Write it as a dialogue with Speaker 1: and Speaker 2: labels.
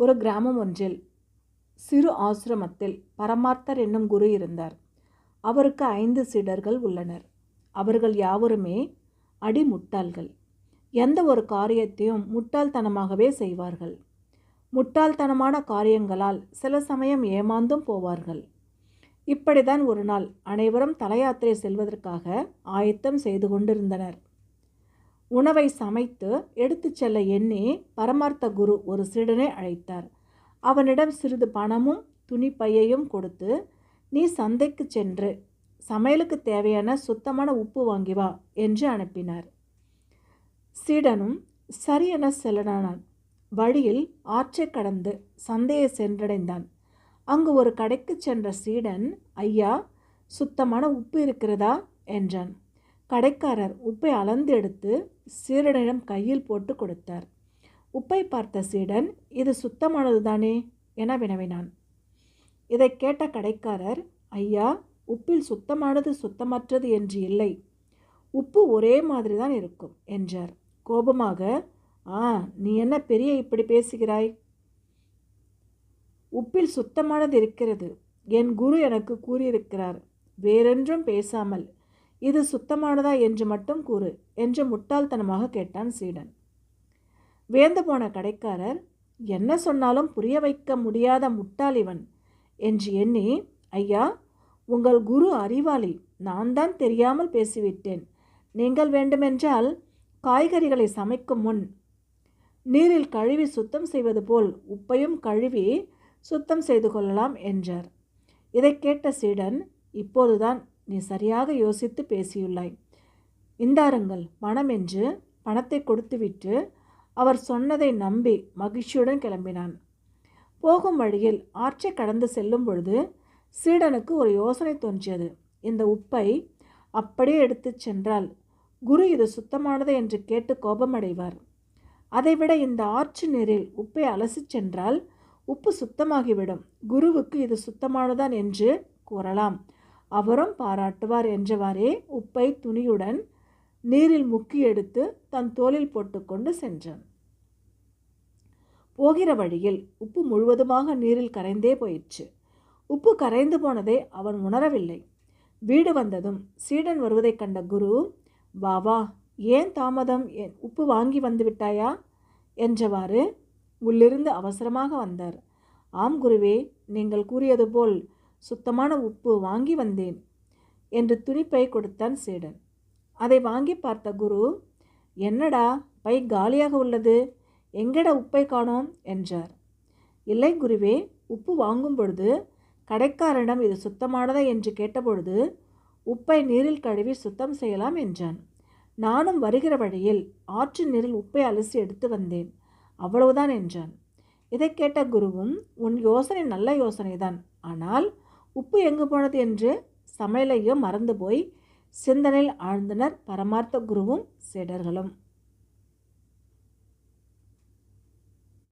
Speaker 1: ஒரு கிராமம் ஒன்றில் சிறு ஆசிரமத்தில் பரமார்த்தர் என்னும் குரு இருந்தார். அவருக்கு ஐந்து சீடர்கள் உள்ளனர். அவர்கள் யாவருமே அடிமுட்டாள்கள். எந்த ஒரு காரியத்தையும் முட்டாள்தனமாகவே செய்வார்கள். முட்டாள்தனமான காரியங்களால் சில சமயம் ஏமாந்தும் போவார்கள். இப்படிதான் ஒரு நாள் அனைவரும் தலயாத்திரை செல்வதற்காக ஆயத்தம் செய்து கொண்டிருந்தனர். உணவை சமைத்து எடுத்துச் செல்ல எண்ணி பரமார்த்த குரு ஒரு சீடனை அழைத்தார். அவனிடம் சிறிது பணமும் துணி பையையும் கொடுத்து நீ சந்தைக்கு சென்று சமையலுக்கு தேவையான சுத்தமான உப்பு வாங்கி வா என்று அனுப்பினார். சீடனும் சரியென செல்லனானான். வழியில் ஆற்றை கடந்து சந்தையை சென்றடைந்தான். அங்கு ஒரு கடைக்கு சென்ற சீடன் ஐயா சுத்தமான உப்பு இருக்கிறதா? என்றான். கடைக்காரர் உப்பை அளந்து எடுத்து சீடனிடம் கையில் போட்டு கொடுத்தார். உப்பை பார்த்த சீடன் இது சுத்தமானது தானே என வினவினான். இதை கேட்ட கடைக்காரர் ஐயா உப்பில் சுத்தமானது சுத்தமற்றது என்று இல்லை. உப்பு ஒரே மாதிரி தான் இருக்கும் என்றார். கோபமாக ஆ நீ என்ன பெரிய இப்படி பேசுகிறாய்? உப்பில் சுத்தமானது இருக்கிறது. என் குரு எனக்கு கூறியிருக்கிறார். வேறென்றும் பேசாமல் இது சுத்தமானதா என்று மட்டும் கூறு என்று முட்டாள்தனமாக கேட்டான் சீடன். வேந்து போன கடைக்காரர் என்ன சொன்னாலும் புரிய வைக்க முடியாத முட்டாள் இவன் என்று எண்ணி ஐயா உங்கள் குரு அறிவாளி நான் தான் தெரியாமல் பேசிவிட்டேன். நீங்கள் வேண்டுமென்றால் காய்கறிகளை சமைக்கும் முன் நீரில் கழுவி சுத்தம் செய்வது போல் உப்பையும் கழுவி சுத்தம் செய்து கொள்ளலாம் என்றார். இதை கேட்ட சீடன் இப்போதுதான் நீ சரியாக யோசித்து பேசியுள்ளாய். இந்தாருங்கள் பணம் என்று பணத்தை கொடுத்துவிட்டு அவர் சொன்னதை நம்பி மகிழ்ச்சியுடன் கிளம்பினான். போகும் வழியில் ஆற்றை கடந்து செல்லும் பொழுது சீடனுக்கு ஒரு யோசனை தோன்றியது. இந்த உப்பை அப்படியே எடுத்துச் சென்றால் குரு இது சுத்தமானது என்று கேட்டு கோபமடைவார். அதைவிட இந்த ஆற்று நீரில் உப்பை அலசிச் சென்றால் உப்பு சுத்தமாகிவிடும். குருவுக்கு இது சுத்தமானதான் என்று கூறலாம். அவரும் பாராட்டுவார் என்றவாறே உப்பை துணியுடன் நீரில் முக்கி எடுத்து தன் தோளில் போட்டுக்கொண்டு சென்றான். போகிற வழியில் உப்பு முழுவதுமாக நீரில் கரைந்தே போயிற்று. உப்பு கரைந்து போனதை அவன் உணரவில்லை. வீடு வந்ததும் சீடன் வருவதைக் கண்ட குரு வா வா ஏன் தாமதம்? என் உப்பு வாங்கி வந்து விட்டாயா? என்றவாறு உள்ளிருந்து அவசரமாக வந்தார். ஆம் குருவே நீங்கள் கூறியது போல் சுத்தமான உப்பு வாங்கி வந்தேன் என்று துணிப்பை கொடுத்தான் சீடன். அதை வாங்கி பார்த்த குரு என்னடா பை காலியாக உள்ளது. எங்கட உப்பை காணோம்? என்றார். இல்லை குருவே உப்பு வாங்கும் பொழுது கடைக்காரனிடம் இது சுத்தமானதா? என்று கேட்டபொழுது உப்பை நீரில் கழுவி சுத்தம் செய்யலாம் என்றான். நானும் வருகிற வழியில் ஆற்று நீரில் உப்பை அலசி எடுத்து வந்தேன். அவ்வளவுதான் என்றான். இதை கேட்ட குருவும் உன் யோசனை நல்ல யோசனைதான். ஆனால் உப்பு எங்கு போனது என்று சமையலையும் மறந்து போய் சிந்தனையில் ஆழ்ந்தனர் பரமார்த்த குருவும் சீடர்களும்.